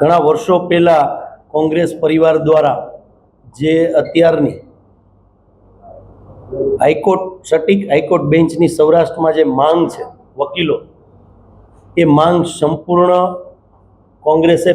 ઘણા વર્ષો પહેલાં કોંગ્રેસ પરિવાર દ્વારા જે અત્યારની હાઈકોર્ટ, સટીક હાઈકોર્ટ બેન્ચની સૌરાષ્ટ્રમાં જે માંગ છે, વકીલો, એ માંગ સંપૂર્ણ કોંગ્રેસે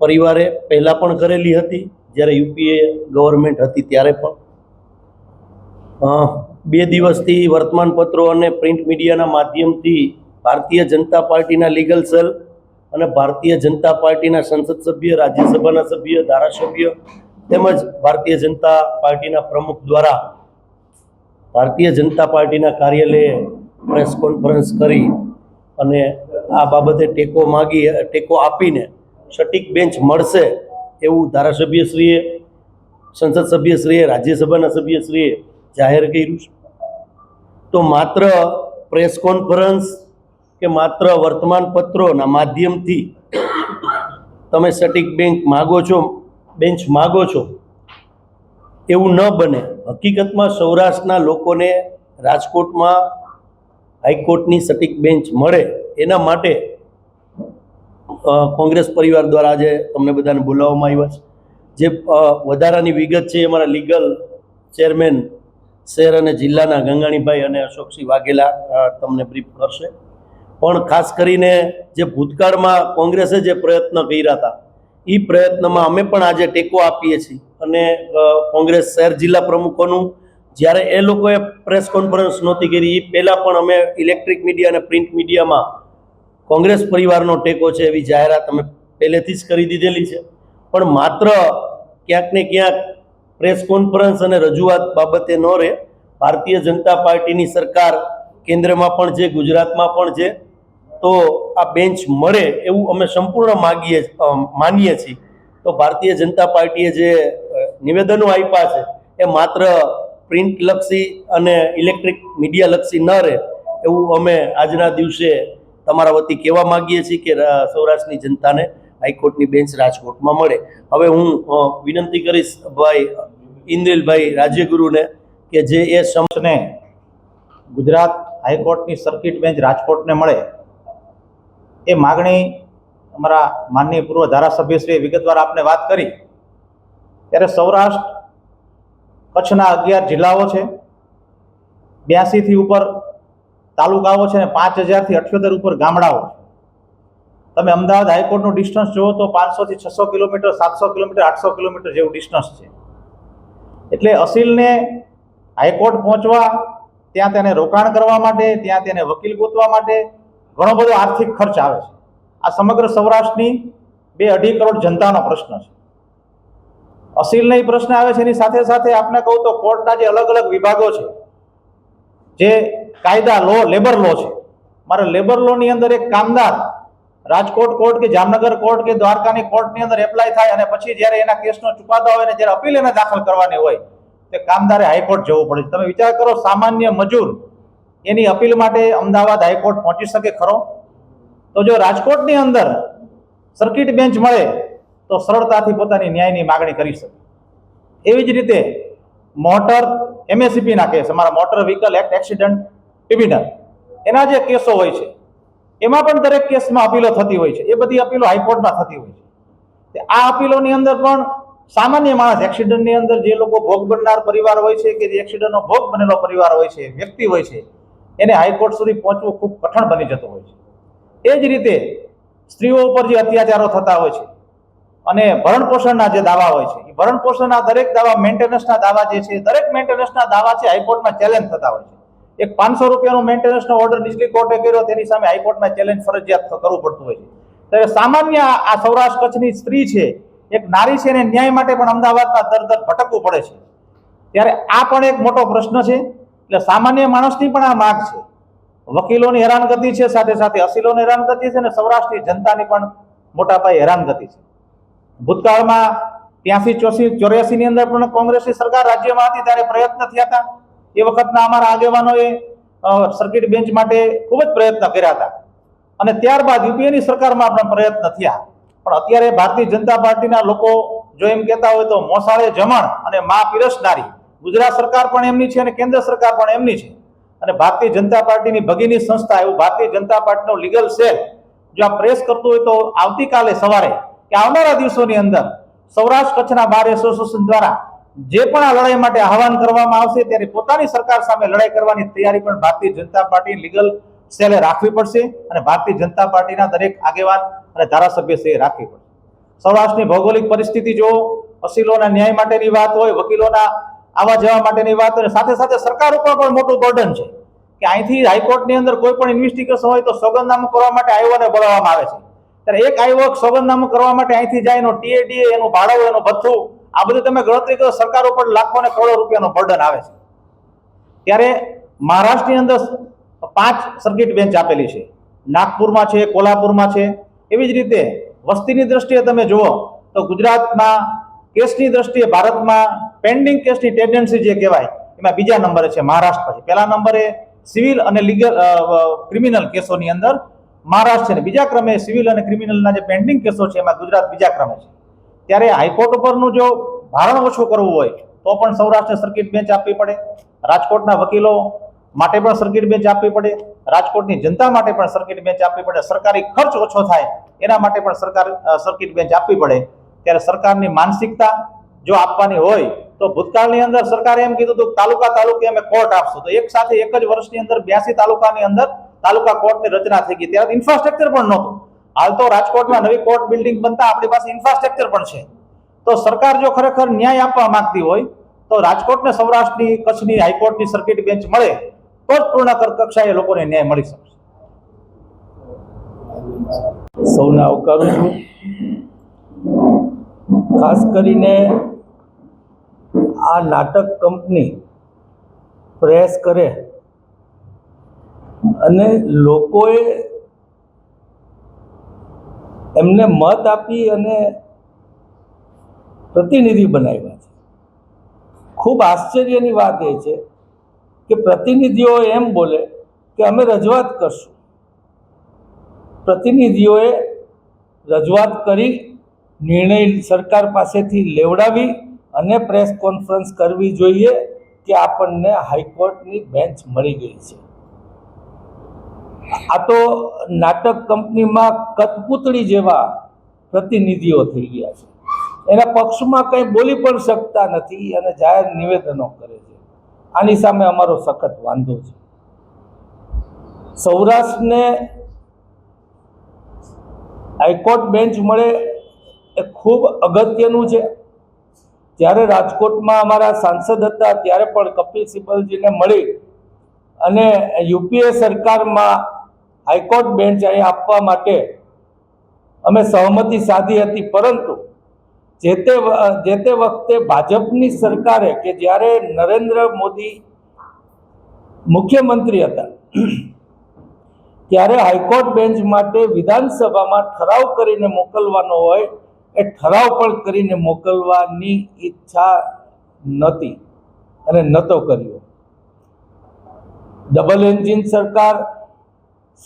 પરિવારે પહેલાં પણ કરેલી હતી, જ્યારે યુપીએ ગવર્મેન્ટ હતી ત્યારે પણ. બે દિવસથી વર્તમાનપત્રો અને પ્રિન્ટ મીડિયાના માધ્યમથી ભારતીય જનતા પાર્ટીના લીગલ સેલ અને ભારતીય જનતા પાર્ટીના સંસદ સભ્ય, રાજ્યસભાના સભ્ય, ધારાસભ્ય તેમજ ભારતીય જનતા પાર્ટીના પ્રમુખ દ્વારા ભારતીય જનતા પાર્ટીના કાર્યાલયે પ્રેસ કોન્ફરન્સ કરી અને આ બાબતે ટેકો માગી, ટેકો આપીને સટીક બેન્ચ મળશે એવું ધારાસભ્યશ્રીએ, સંસદ સભ્યશ્રીએ, રાજ્યસભાના સભ્યશ્રીએ જાહેર કર્યું છે. તો માત્ર પ્રેસ કોન્ફરન્સ કે માત્ર વર્તમાનપત્રોના માધ્યમથી તમે સટીક બેંક માગો છો બેન્ચ માગો છો, એવું ન બને. હકીકતમાં સૌરાષ્ટ્રના લોકોને રાજકોટમાં હાઈકોર્ટની સટીક બેન્ચ મળે એના માટે કોંગ્રેસ પરિવાર દ્વારા આજે તમને બધાને બોલાવવામાં આવ્યા છે. જે વધારાની વિગત છે એ અમારા લીગલ ચેરમેન, શહેર અને જિલ્લાના ગંગાણીભાઈ અને અશોકસિંહ વાઘેલા તમને બ્રીફ કરશે. પણ ખાસ કરીને જે ભૂતકાળમાં કોંગ્રેસે જે પ્રયત્ન કર્યા હતા એ પ્રયત્નમાં અમે પણ આજે ટેકો આપીએ છીએ. અને કોંગ્રેસ શહેર જિલ્લા પ્રમુખોનું જ્યારે એ લોકોએ પ્રેસ કોન્ફરન્સ નહોતી કરી એ પહેલાં પણ અમે ઇલેક્ટ્રિક મીડિયા અને પ્રિન્ટ મીડિયામાં કોંગ્રેસ પરિવારનો ટેકો છે એવી જાહેરાત અમે પહેલેથી જ કરી દીધેલી છે. પણ માત્ર ક્યાંક ને ક્યાંક પ્રેસ કોન્ફરન્સ અને રજૂઆત બાબતે ન રહે, ભારતીય જનતા પાર્ટીની સરકાર કેન્દ્રમાં પણ છે, ગુજરાતમાં પણ છે તો આ બેન્ચ મળે એવું અમે સંપૂર્ણ માગીએ માનીએ છીએ. તો ભારતીય જનતા પાર્ટીએ જે નિવેદનો આપ્યા છે, એ માત્ર પ્રિન્ટ લક્ષી અને ઇલેક્ટ્રિક મીડિયા લક્ષી ન રહે એવું અમે આજના દિવસે તમારા વતી કહેવા માગીએ છીએ કે સૌરાષ્ટ્રની જનતાને હાઈકોર્ટની બેન્ચ રાજકોટમાં મળે. હવે હું વિનંતી કરીશ ભાઈ, ઇન્દ્રિલભાઈ રાજ્યગુરુને કે જે એ સમ ગુજરાત હાઈકોર્ટની સર્કિટ બેન્ચ રાજકોટને મળે એ માગણી અમારા માનનીય પૂર્વ ધારાસભ્યશ્રીએ વિગતવાર આપને વાત કરી. ત્યારે સૌરાષ્ટ્ર કચ્છના અગિયાર જિલ્લાઓ છે. બ્યાસીથી ઉપર તાલુકાઓ છે ને પાંચ હજારથી અઠ્યોતેર ઉપર ગામડાઓ છે. તમે અમદાવાદ હાઈકોર્ટનું ડિસ્ટન્સ જુઓ તો પાંચસોથી છસો કિલોમીટર, સાતસો કિલોમીટર, આઠસો કિલોમીટર જેવું ડિસ્ટન્સ છે. એટલે અસીલને હાઈકોર્ટ પહોંચવા, ત્યાં તેને રોકાણ કરવા માટે, ત્યાં તેને વકીલ ગોતવા માટે ઘણો બધો આર્થિક ખર્ચ આવે છે. આ સમગ્ર સૌરાષ્ટ્રની બે અઢી કરોડ જનતાનો પ્રશ્ન છે. અસીલને એ પ્રશ્ન આવે છે, એની સાથે સાથે આપને કહું તો કોર્ટના જે અલગ અલગ વિભાગો છે, જે કાયદા લો, લેબર લો છે. મારે લેબર લોની અંદર એક કામદાર રાજકોટ કોર્ટ કે જામનગર કોર્ટ કે દ્વારકાની કોર્ટની અંદર એપ્લાય થાય અને પછી જ્યારે એના કેસનો ચુકાદો હોય ને જ્યારે અપીલ એને દાખલ કરવાની હોય, તે કામદારે હાઈકોર્ટ જવું પડે તમે વિચાર કરો, સામાન્ય મજૂર એની અપીલ માટે અમદાવાદ હાઈકોર્ટ પહોંચી શકે ખરો? તો જો રાજકોટની અંદર સર્કિટ બેન્ચ મળે, તો સરળતાથી પોતાની ન્યાયની માગણી કરી શકે. એવી જ રીતે મોટર એમએસસીપીના કેસ, અમારા motor vehicle act accident tribunal એના જે કેસો હોય છે, એમાં પણ દરેક કેસમાં અપીલો થતી હોય છે. એ બધી અપીલો હાઈકોર્ટમાં થતી હોય છે. આ અપીલોની અંદર પણ સામાન્ય માણસ એક્સિડન્ટની અંદર જે લોકો ભોગ બનનાર પરિવાર હોય છે કે જે એક્સિડન્ટનો ભોગ બનેલો પરિવાર હોય છે, વ્યક્તિ હોય છે એને હાઈકોર્ટ સુધી પહોંચવું ખૂબ કઠણ બની જતું હોય છે. એ જ રીતે સ્ત્રીઓ ઉપર જે અત્યાચારો થતા હોય છે અને ભરણ પોષણના જે દાવા હોય છે, એ ભરણ પોષણના દરેક દાવા મેન્ટેનન્સના દાવા જે છે, દરેક મેન્ટેનન્સના દાવા છે હાઈકોર્ટમાં ચેલેન્જ થતા હોય છે. એક પાંચસો રૂપિયાનો મેન્ટેનન્સનો ઓર્ડર નીચલી કોર્ટે કર્યો, તેની સામે હાઈકોર્ટમાં ચેલેન્જ ફરજિયાત કરવું પડતું હોય છે. ત્યારે સામાન્ય આ સૌરાષ્ટ્ર કચ્છની સ્ત્રી છે, એક નારી છે, એને ન્યાય માટે પણ અમદાવાદમાં દર દર ભટકવું પડે છે. ત્યારે આ પણ એક મોટો પ્રશ્ન છે. એટલે સામાન્ય માણસની પણ આ માગ છે. વકીલોની હેરાનગતિ છે, સાથે સાથે અસીલોની હેરાનગતિ છે અને સૌરાષ્ટ્રની જનતાની પણ મોટા પાયે હેરાનગતિ છે. ભૂતકાળમાં ત્યાંસી ચોસી ચોર્યાસી ની અંદર પણ કોંગ્રેસની સરકાર રાજ્યમાં હતી, ત્યારે પ્રયત્ન થયા હતા. એ વખતના અમારા આગેવાનોએ સર્કિટ બેન્ચ માટે ખૂબ જ પ્રયત્ન કર્યા હતા. અને ત્યારબાદ યુપીએની સરકારમાં પણ પ્રયત્ન થયા. પણ અત્યારે ભારતીય જનતા પાર્ટીના લોકો જો એમ કહેતા હોય તો મોસાળે જમણ અને મા પીરસનારી. ગુજરાત સરકાર પણ એમની છે અને કેન્દ્ર સરકાર પણ એમની છે. અને ભારતીય જનતા પાર્ટીની ભગીની સંસ્થા એવું ભારતીય જનતા પાર્ટીનો લીગલ સેલ જો આ પ્રેસ કરતું હોય તો આવતીકાલે સવારે કે આવનારા દિવસોની અંદર સૌરાષ્ટ્ર કચ્છના બાર એસોસિએશન દ્વારા જે પણ આ લડાઈ માટે આહવાન કરવામાં આવશે ત્યારે પોતાની સરકાર સામે લડાઈ કરવાની તૈયારી પણ ભારતીય જનતા પાર્ટી લીગલ સેલે રાખવી પડશે અને ભારતીય જનતા પાર્ટીના દરેક આગેવાન અને ધારાસભ્યશ્રીએ રાખવી પડશે. સૌરાષ્ટ્રની ભૌગોલિક પરિસ્થિતિ જો વકીલોના ન્યાય માટેની વાત હોય, વકીલોના આવા જવા માટેની વાત અને સાથે સાથે સરકાર ઉપર પણ મોટું બર્ડન છે કે અહીંથી હાઈકોર્ટની અંદર કોઈ પણ ઇન્વેસ્ટિગેશન હોય તો સોગંદનામું કરવા માટે આયોગને બોલાવવામાં આવે છે. ત્યારે એક આયોગ સોગંદનામું કરવા માટે અહીંથી જાય એનો ટીએડીએ એનું ભાડું, એનું ભથ્થું, આ બધું તમે ગણતરી કરો, સરકાર ઉપર લાખો અને કરોડો રૂપિયાનો બર્ડન આવે છે. ત્યારે મહારાષ્ટ્રની અંદર પાંચ સર્કિટ બેન્ચ આપેલી છે. નાગપુરમાં છે, કોલ્હાપુરમાં છે. એવી જ રીતે વસ્તીની દ્રષ્ટિએ તમે જુઓ તો ગુજરાતમાં કેસની દ્રષ્ટિએ ભારતમાં પેન્ડિંગ કેસની ટેન્ડન્સી જે કહેવાય, એમાં બીજા નંબરે છે મહારાષ્ટ્ર પછી પહેલા નંબરે સિવિલ અને લીગલ ક્રિમિનલ કેસોની અંદર મહારાષ્ટ્ર છે બીજા ક્રમે સિવિલ અને ક્રિમિનલના જે પેન્ડિંગ કેસો છે એમાં ગુજરાત બીજા ક્રમે છે. ત્યારે હાઈકોર્ટ ઉપરનું જો ભારણ ઓછું કરવું હોય, તો પણ સૌરાષ્ટ્ર સર્કિટ બેન્ચ આપવી પડે. રાજકોટના વકીલો માટે પણ સર્કિટ બેન્ચ આપવી પડે. રાજકોટની જનતા માટે પણ સર્કિટ બેન્ચ આપવી પડે. સરકારી ખર્ચ ઓછો થાય, એના માટે પણ સરકાર સર્કિટ બેન્ચ આપવી પડે. ત્યારે સરકારની માનસિકતા જો આપવાની હોય, તો ભૂતકાળની અંદર સરકારે એમ કીધું હતું તાલુકા તાલુકે અમે કોર્ટ આપશું. તો એક સાથે એક જ વર્ષની અંદર બ્યાસી તાલુકાની અંદર તાલુકા કોર્ટની રચના થઈ ગઈ. ત્યારે ઇન્ફ્રાસ્ટ્રક્ચર પણ નહોતું. હાલ તો રાજકોટમાં નવી કોર્ટ બિલ્ડિંગ બનતા આપણી પાસે ઇન્ફ્રાસ્ટ્રક્ચર પણ છે. તો સરકાર જો ખરેખર ન્યાય આપવા માંગતી હોય, તો રાજકોટને સૌરાષ્ટ્રની કચ્છની હાઈકોર્ટની સર્કિટ બેન્ચ મળે, તો જ પૂર્ણ કક્ષાએ લોકોને ન્યાય મળી શકશે. સૌને આવકારું છું. ખાસ કરીને આ નાટક કંપની પ્રયાસ કરે અને લોકોએ એમને મત આપી અને પ્રતિનિધિ બનાવ્યા છે. ખૂબ આશ્ચર્યની વાત એ છે કે પ્રતિનિધિઓ એમ બોલે કે અમે રજૂઆત કરશું. પ્રતિનિધિઓએ રજૂઆત કરી, નિર્ણય સરકાર પાસેથી લેવડાવી અને પ્રેસ કોન્ફરન્સ કરવી જોઈએ કે આપણને હાઈકોર્ટની બેન્ચ મળી ગઈ છે. આ તો નાટક કંપનીમાં કઠપૂતળી જેવા પ્રતિનિધિઓ થઈ ગયા છે. એના પક્ષમાં કંઈ બોલી પણ શકતા નથી અને જાહેર નિવેદનો કરે છે. આની સામે અમારો સખત વાંધો છે. સૌરાષ્ટ્રને હાઈકોર્ટ બેન્ચ મળે એ ખૂબ અગત્યનું છે. જ્યારે રાજકોટમાં અમારા સાંસદ હતા, ત્યારે પણ કપિલ સિબ્બલજીને મળી અને યુપીએ સરકારમાં હાઈકોર્ટ બેન્ચ અહીં આપવા માટે અમે સહમતિ સાધી હતી. પરંતુ જે તે જે તે વખતે ભાજપની સરકારે કે જ્યારે નરેન્દ્ર મોદી મુખ્યમંત્રી હતા, ત્યારે હાઈકોર્ટ બેન્ચ માટે વિધાનસભામાં ઠરાવ કરીને મોકલવાનો હોય એ ઠરાવ પણ કરીને મોકલવાની ઈચ્છા નહોતી અને નહોતો કર્યો. ડબલ એન્જિન સરકાર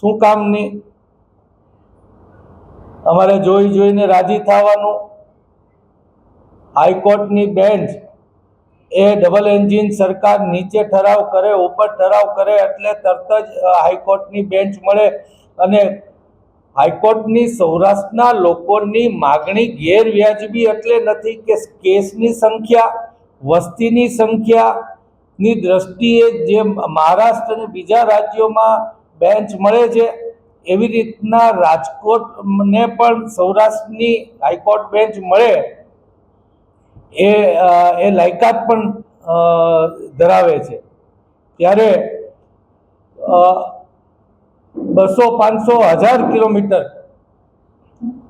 શું કામની અમારે જોઈ જોઈને રાજી થવાનું. હાઈકોર્ટની બેન્ચ એ ડબલ એન્જિન સરકાર નીચે ઠરાવ કરે, ઉપર ઠરાવ કરે એટલે તરત જ હાઈકોર્ટની બેન્ચ મળે અને હાઈકોર્ટની સૌરાષ્ટ્રના લોકોની માગણી ગેરવ્યાજબી એટલે નથી કે કેસની સંખ્યા, વસ્તીની સંખ્યાની દ્રષ્ટિએ જે મહારાષ્ટ્ર અને બીજા રાજ્યોમાં બેન્ચ મળે છે, એવી રીતના રાજકોટને પણ સૌરાષ્ટ્રની હાઈકોર્ટ બેન્ચ મળે, એ એ લાયકાત પણ ધરાવે છે. ત્યારે બસો પાંચસો હજાર કિલોમીટર.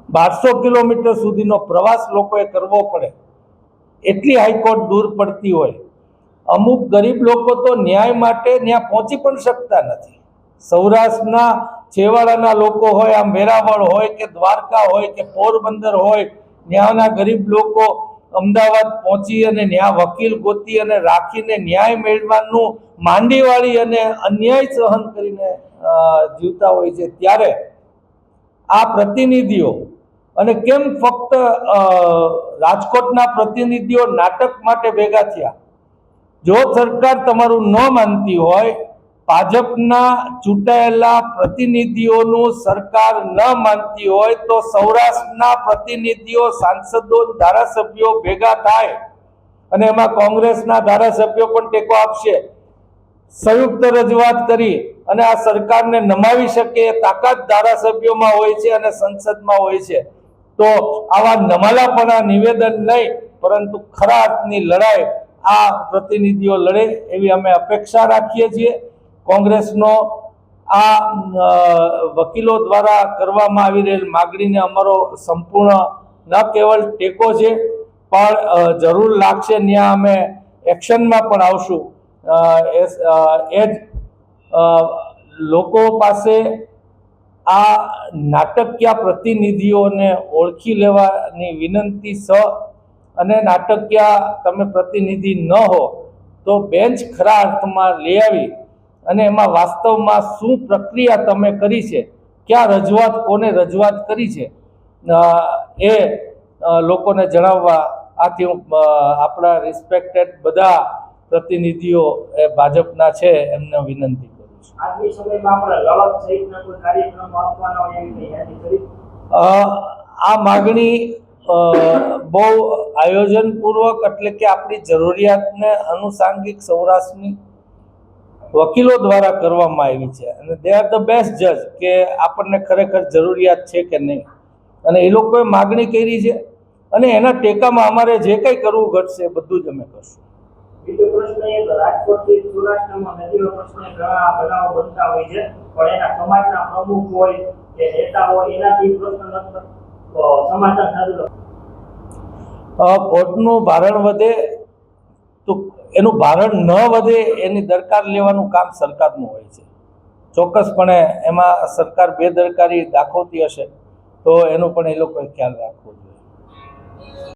બારસો કિલોમીટર સુધીનો પ્રવાસ લોકોએ કરવો પડે. એટલી હાઈકોર્ટ દૂર પડતી હોય. અમુક ગરીબ લોકો તો ન્યાય માટે ત્યાં પહોંચી પણ શકતા નથી. સૌરાષ્ટ્રના છેવાડાના લોકો હોય, આમ વેરાવળ હોય કે દ્વારકા હોય કે પોરબંદર હોય, ત્યાંના ગરીબ લોકો અમદાવાદ પહોંચી અને ત્યાં વકીલ ગોતી અને રાખીને ન્યાય મેળવવાનું માંડીવાળી અને અન્યાય સહન કરીને જીવતા હોય છે. ત્યારે આ પ્રતિનિધિઓ અને કેમ ફક્ત રાજકોટના પ્રતિનિધિઓ નાટક માટે ભેગા થયા? જો સરકાર તમારું ન માનતી હોય ભાજપના ચૂંટાયેલા પ્રતિનિધિઓનું સરકાર ન માનતી હોય તો સૌરાષ્ટ્રના પ્રતિનિધિઓ, સાંસદો, ધારાસભ્યો ભેગા થાય અને એમાં કોંગ્રેસના ધારાસભ્યો પણ ટેકો આપશે. સંયુક્ત રજૂઆત કરી અને આ સરકારને નમાવી શકે એ તાકાત ધારાસભ્યોમાં હોય છે અને સંસદમાં હોય છે. તો આવા નમાલાપણા નિવેદન નહીં, પરંતુ ખરા અર્થની લડાઈ આ પ્રતિનિધિઓ લડે એવી અમે અપેક્ષા રાખીએ છીએ. કોંગ્રેસનો આ વકીલો દ્વારા કરવામાં આવી રહેલ માગણીને અમારો સંપૂર્ણ, ન કેવલ ટેકો છે, પણ જરૂર લાગશે ત્યાં અમે એક્શનમાં પણ આવશું. એ- જ લોકો પાસે આ નાટકીય પ્રતિનિધિઓને ઓળખી લેવાની વિનંતી સ અને નાટકીય તમે પ્રતિનિધિ ન હો તો બેન્ચ ખરા અર્થમાં લઈ આવી. અને એમાં વાસ્તવમાં શું પ્રક્રિયા તમે કરી છે? ક્યાં રજૂઆત કોને રજૂઆત કરી છે? એ લોકોને જણાવવા આથી હું આપણા રિસ્પેક્ટેડ બધા પ્રતિનિધિઓ એ ભાજપના છે એમને વિનંતી કરું છું. આજની સમયમાં આ માગણી બહુ આયોજનપૂર્વક એટલે કે આપણી જરૂરિયાતને અનુસાંગિક સૌરાષ્ટ્રની વકીલો દ્વારા કરવામાં આવી છે. અને દે આર ધ બેસ્ટ જજ કે આપણને ખરેખર જરૂરિયાત છે કે નહીં. અને એ લોકોએ માગણી કરી છે. અને એના ટેકામાં અમારે જે કંઈ કરવું ઘટશે બધું જ અમે કરશું. બીજો પ્રશ્ન એ રાજકોટથી સૌરાષ્ટ્રમાં નદીનો પ્રશ્ન ઘણા બનાવો બનતા હોય છે. પણ એના સમાજના પ્રમુખ હોય કે નેતા હોય એનાથી પ્રશ્ન સમાધાન થતું કોર્ટનું ભારણ વધે એનું ભારણ ન વધે એની દરકાર લેવાનું કામ સરકારનું હોય છે. ચોક્કસપણે એમાં સરકાર બેદરકારી દાખવતી હશે તો એનું પણ એ લોકોએ ખ્યાલ રાખવું જોઈએ.